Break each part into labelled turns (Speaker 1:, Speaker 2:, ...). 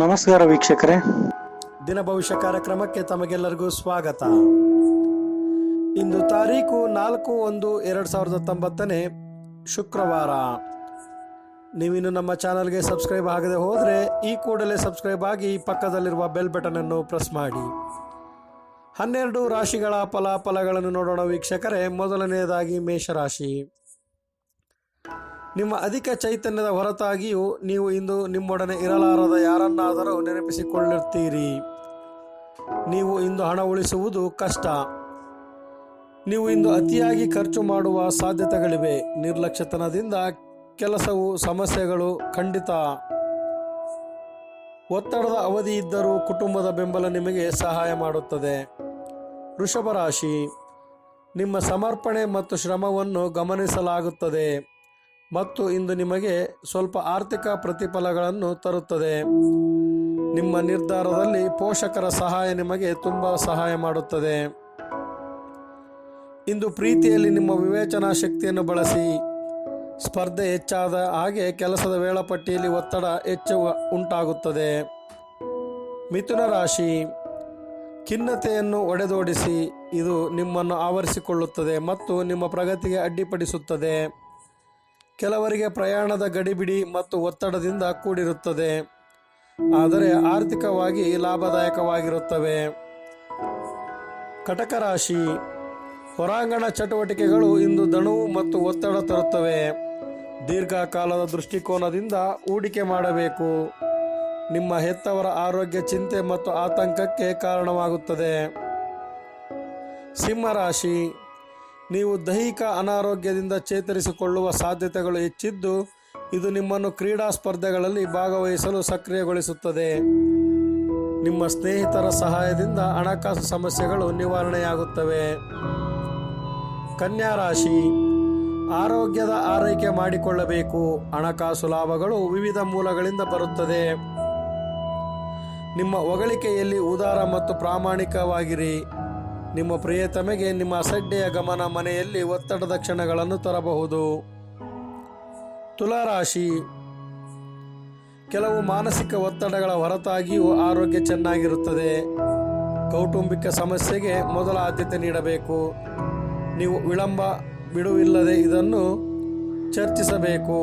Speaker 1: ನಮಸ್ಕಾರ ವೀಕ್ಷಕರೇ.
Speaker 2: ದಿನ ಭವಿಷ್ಯ ಕಾರ್ಯಕ್ರಮಕ್ಕೆ ತಮಗೆಲ್ಲರಿಗೂ ಸ್ವಾಗತ. ಇಂದು ತಾರೀಕು ನಾಲ್ಕು ಒಂದು ಎರಡು ಸಾವಿರದ ಹತ್ತೊಂಬತ್ತನೇ ಶುಕ್ರವಾರ. ನೀವಿನ್ನು ನಮ್ಮ ಚಾನಲ್ಗೆ ಸಬ್ಸ್ಕ್ರೈಬ್ ಆಗದೆ ಹೋದರೆ ಈ ಕೂಡಲೇ ಸಬ್ಸ್ಕ್ರೈಬ್ ಆಗಿ ಪಕ್ಕದಲ್ಲಿರುವ ಬೆಲ್ ಬಟನ್ ಅನ್ನು ಪ್ರೆಸ್ ಮಾಡಿ. ಹನ್ನೆರಡು ರಾಶಿಗಳ ಫಲಾಫಲಗಳನ್ನು ನೋಡೋಣ ವೀಕ್ಷಕರೇ. ಮೊದಲನೆಯದಾಗಿ ಮೇಷರಾಶಿ. ನಿಮ್ಮ ಅಧಿಕ ಚೈತನ್ಯದ ಹೊರತಾಗಿಯೂ ನೀವು ಇಂದು ನಿಮ್ಮೊಡನೆ ಇರಲಾರದ ಯಾರನ್ನಾದರೂ ನೆನಪಿಸಿಕೊಳ್ಳುತ್ತೀರಿ. ನೀವು ಇಂದು ಹಣ ಉಳಿಸುವುದು ಕಷ್ಟ. ನೀವು ಇಂದು ಅತಿಯಾಗಿ ಖರ್ಚು ಮಾಡುವ ಸಾಧ್ಯತೆಗಳಿವೆ. ನಿರ್ಲಕ್ಷ್ಯತನದಿಂದ ಕೆಲಸವು ಸಮಸ್ಯೆಗಳು ಖಂಡಿತ. ಒತ್ತಡದ ಅವಧಿ ಇದ್ದರೂ ಕುಟುಂಬದ ಬೆಂಬಲ ನಿಮಗೆ ಸಹಾಯ ಮಾಡುತ್ತದೆ. ವೃಷಭ ರಾಶಿ ನಿಮ್ಮ ಸಮರ್ಪಣೆ ಮತ್ತು ಶ್ರಮವನ್ನು ಗಮನಿಸಲಾಗುತ್ತದೆ. ಮತ್ತು ಇಂದು ನಿಮಗೆ ಸ್ವಲ್ಪ ಆರ್ಥಿಕ ಪ್ರತಿಫಲಗಳನ್ನು ತರುತ್ತದೆ. ನಿಮ್ಮ ನಿರ್ಧಾರದಲ್ಲಿ ಪೋಷಕರ ಸಹಾಯ ನಿಮಗೆ ತುಂಬ ಸಹಾಯ ಮಾಡುತ್ತದೆ. ಇಂದು ಪ್ರೀತಿಯಲ್ಲಿ ನಿಮ್ಮ ವಿವೇಚನಾ ಶಕ್ತಿಯನ್ನು ಬಳಸಿ. ಸ್ಪರ್ಧೆ ಹೆಚ್ಚಾದ ಹಾಗೆ ಕೆಲಸದ ವೇಳಾಪಟ್ಟಿಯಲ್ಲಿ ಒತ್ತಡ ಹೆಚ್ಚು ಉಂಟಾಗುತ್ತದೆ. ಮಿಥುನ ರಾಶಿ, ಖಿನ್ನತೆಯನ್ನು ಒಡೆದೋಡಿಸಿ. ಇದು ನಿಮ್ಮನ್ನು ಆವರಿಸಿಕೊಳ್ಳುತ್ತದೆ ಮತ್ತು ನಿಮ್ಮ ಪ್ರಗತಿಗೆ ಅಡ್ಡಿಪಡಿಸುತ್ತದೆ. ಕೆಲವರಿಗೆ ಪ್ರಯಾಣದ ಗಡಿಬಿಡಿ ಮತ್ತು ಒತ್ತಡದಿಂದ ಕೂಡಿರುತ್ತದೆ. ಆದರೆ ಆರ್ಥಿಕವಾಗಿ ಲಾಭದಾಯಕವಾಗಿರುತ್ತವೆ. ಕಟಕ ರಾಶಿ ಹೊರಾಂಗಣ ಚಟುವಟಿಕೆಗಳು ಇಂದು ದಣವು ಮತ್ತು ಒತ್ತಡ ತರುತ್ತವೆ. ದೀರ್ಘಕಾಲದ ದೃಷ್ಟಿಕೋನದಿಂದ ಹೂಡಿಕೆ ಮಾಡಬೇಕು. ನಿಮ್ಮ ಹೆತ್ತವರ ಆರೋಗ್ಯ ಚಿಂತೆ ಮತ್ತು ಆತಂಕಕ್ಕೆ ಕಾರಣವಾಗುತ್ತದೆ. ಸಿಂಹರಾಶಿ. ನೀವು ದೈಹಿಕ ಅನಾರೋಗ್ಯದಿಂದ ಚೇತರಿಸಿಕೊಳ್ಳುವ ಸಾಧ್ಯತೆಗಳು ಹೆಚ್ಚಿದ್ದು, ಇದು ನಿಮ್ಮನ್ನು ಕ್ರೀಡಾ ಸ್ಪರ್ಧೆಗಳಲ್ಲಿ ಭಾಗವಹಿಸಲು ಸಕ್ರಿಯಗೊಳಿಸುತ್ತದೆ. ನಿಮ್ಮ ಸ್ನೇಹಿತರ ಸಹಾಯದಿಂದ ಹಣಕಾಸು ಸಮಸ್ಯೆಗಳು ನಿವಾರಣೆಯಾಗುತ್ತವೆ. ಕನ್ಯಾ ರಾಶಿ. ಆರೋಗ್ಯದ ಆರೈಕೆ ಮಾಡಿಕೊಳ್ಳಬೇಕು. ಹಣಕಾಸು ಲಾಭಗಳು ವಿವಿಧ ಮೂಲಗಳಿಂದ ಬರುತ್ತದೆ. ನಿಮ್ಮ ಹೊಗಳಿಕೆಯಲ್ಲಿ ಉದಾರ ಮತ್ತು ಪ್ರಾಮಾಣಿಕವಾಗಿರಿ. ನಿಮ್ಮ ಪ್ರಿಯತಮೆಗೆ ನಿಮ್ಮ ಅಸಡ್ಡೆಯ ಗಮನ ಮನೆಯಲ್ಲಿ ಒತ್ತಡದ ಕ್ಷಣಗಳನ್ನು ತರಬಹುದು. ತುಲಾರಾಶಿ, ಕೆಲವು ಮಾನಸಿಕ ಒತ್ತಡಗಳ ಹೊರತಾಗಿಯೂ ಆರೋಗ್ಯ ಚೆನ್ನಾಗಿರುತ್ತದೆ. ಕೌಟುಂಬಿಕ ಸಮಸ್ಯೆಗೆ ಮೊದಲ ಆದ್ಯತೆ ನೀಡಬೇಕು. ನೀವು ವಿಳಂಬ, ಬಿಡುವಿಲ್ಲದೆ ಇದನ್ನು ಚರ್ಚಿಸಬೇಕು.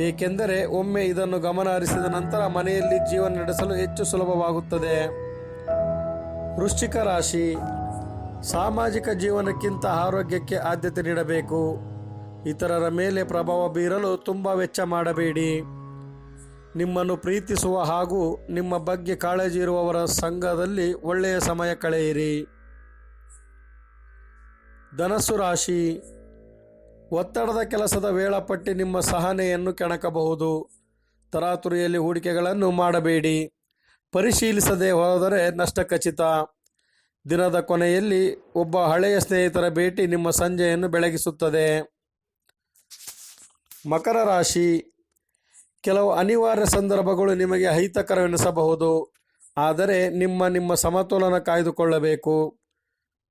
Speaker 2: ಏಕೆಂದರೆ ಒಮ್ಮೆ ಇದನ್ನು ಗಮನ ಹರಿಸಿದ ನಂತರ ಮನೆಯಲ್ಲಿ ಜೀವನ ನಡೆಸಲು ಹೆಚ್ಚು ಸುಲಭವಾಗುತ್ತದೆ. ವೃಶ್ಚಿಕ ರಾಶಿ, ಸಾಮಾಜಿಕ ಜೀವನಕ್ಕಿಂತ ಆರೋಗ್ಯಕ್ಕೆ ಆದ್ಯತೆ ನೀಡಬೇಕು. ಇತರರ ಮೇಲೆ ಪ್ರಭಾವ ಬೀರಲು ತುಂಬ ವೆಚ್ಚ ಮಾಡಬೇಡಿ. ನಿಮ್ಮನ್ನು ಪ್ರೀತಿಸುವ ಹಾಗೂ ನಿಮ್ಮ ಬಗ್ಗೆ ಕಾಳಜಿ ಇರುವವರ ಸಂಘದಲ್ಲಿ ಒಳ್ಳೆಯ ಸಮಯ ಕಳೆಯಿರಿ. ಧನಸ್ಸು ರಾಶಿ, ಒತ್ತಡದ ಕೆಲಸದ ವೇಳಾಪಟ್ಟಿ ನಿಮ್ಮ ಸಹನೆಯನ್ನು ಕೆಣಕಬಹುದು. ತರಾತುರಿಯಲ್ಲಿ ಹೂಡಿಕೆಗಳನ್ನು ಮಾಡಬೇಡಿ. ಪರಿಶೀಲಿಸದೆ ಹೋದರೆ ನಷ್ಟ ಖಚಿತ ದಿನದ ಕೊನೆಯಲ್ಲಿ ಒಬ್ಬ ಹಳೆಯ ಸ್ನೇಹಿತರ ಭೇಟಿ ನಿಮ್ಮ ಸಂಜೆಯನ್ನು ಬೆಳಗಿಸುತ್ತದೆ. ಮಕರ ರಾಶಿ. ಕೆಲವು ಅನಿವಾರ್ಯ ಸಂದರ್ಭಗಳು ನಿಮಗೆ ಅಹಿತಕರವೆನಿಸಬಹುದು. ಆದರೆ ನಿಮ್ಮ ನಿಮ್ಮ ಸಮತೋಲನ ಕಾಯ್ದುಕೊಳ್ಳಬೇಕು.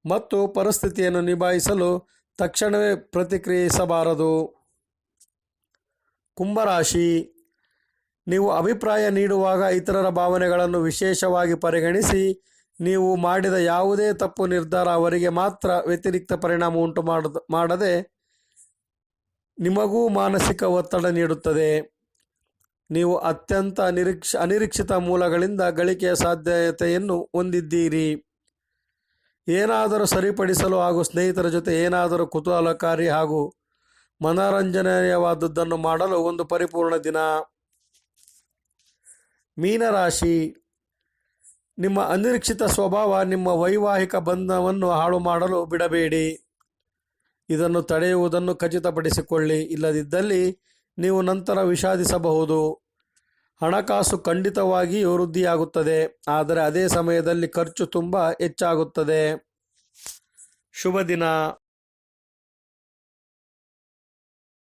Speaker 2: ಮತ್ತು ಪರಿಸ್ಥಿತಿಯನ್ನು ನಿಭಾಯಿಸಲು ತಕ್ಷಣವೇ ಪ್ರತಿಕ್ರಿಯಿಸಬಾರದು. ಕುಂಭರಾಶಿ ನೀವು ಅಭಿಪ್ರಾಯ ನೀಡುವಾಗ ಇತರರ ಭಾವನೆಗಳನ್ನು ವಿಶೇಷವಾಗಿ ಪರಿಗಣಿಸಿ, ನೀವು ಮಾಡಿದ ಯಾವುದೇ ತಪ್ಪು ನಿರ್ಧಾರ ಅವರಿಗೆ ಮಾತ್ರ ವ್ಯತಿರಿಕ್ತ ಪರಿಣಾಮ ಉಂಟು ಮಾಡದ ನಿಮಗೂ ಮಾನಸಿಕ ಒತ್ತಡ ನೀಡುತ್ತದೆ. ನೀವು ಅತ್ಯಂತ ನಿರೀಕ್ಷ, ಅನಿರೀಕ್ಷಿತ ಮೂಲಗಳಿಂದ ಗಳಿಕೆಯ ಸಾಧ್ಯತೆಯನ್ನು ಹೊಂದಿದ್ದೀರಿ. ಏನಾದರೂ ಸರಿಪಡಿಸಲು ಹಾಗೂ ಸ್ನೇಹಿತರ ಜೊತೆ ಏನಾದರೂ ಕುತೂಹಲಕಾರಿ ಹಾಗೂ ಮನರಂಜನೀಯವಾದದ್ದನ್ನು ಮಾಡಲು ಒಂದು ಪರಿಪೂರ್ಣ ದಿನ. ಮೀನರಾಶಿ, ನಿಮ್ಮ ಅನಿರೀಕ್ಷಿತ ಸ್ವಭಾವ, ನಿಮ್ಮ ವೈವಾಹಿಕ ಬಂಧವನ್ನು ಹಾಳು ಮಾಡಲು ಬಿಡಬೇಡಿ. ಇದನ್ನು ತಡೆಯುವುದನ್ನು ಖಚಿತಪಡಿಸಿಕೊಳ್ಳಿ. ಇಲ್ಲದಿದ್ದಲ್ಲಿ ನೀವು ನಂತರ ವಿಷಾದಿಸಬಹುದು. ಹಣಕಾಸು ಖಂಡಿತವಾಗಿಯೂ ವೃದ್ಧಿಯಾಗುತ್ತದೆ. ಆದರೆ ಅದೇ ಸಮಯದಲ್ಲಿ ಖರ್ಚು ತುಂಬ ಹೆಚ್ಚಾಗುತ್ತದೆ. ಶುಭ ದಿನ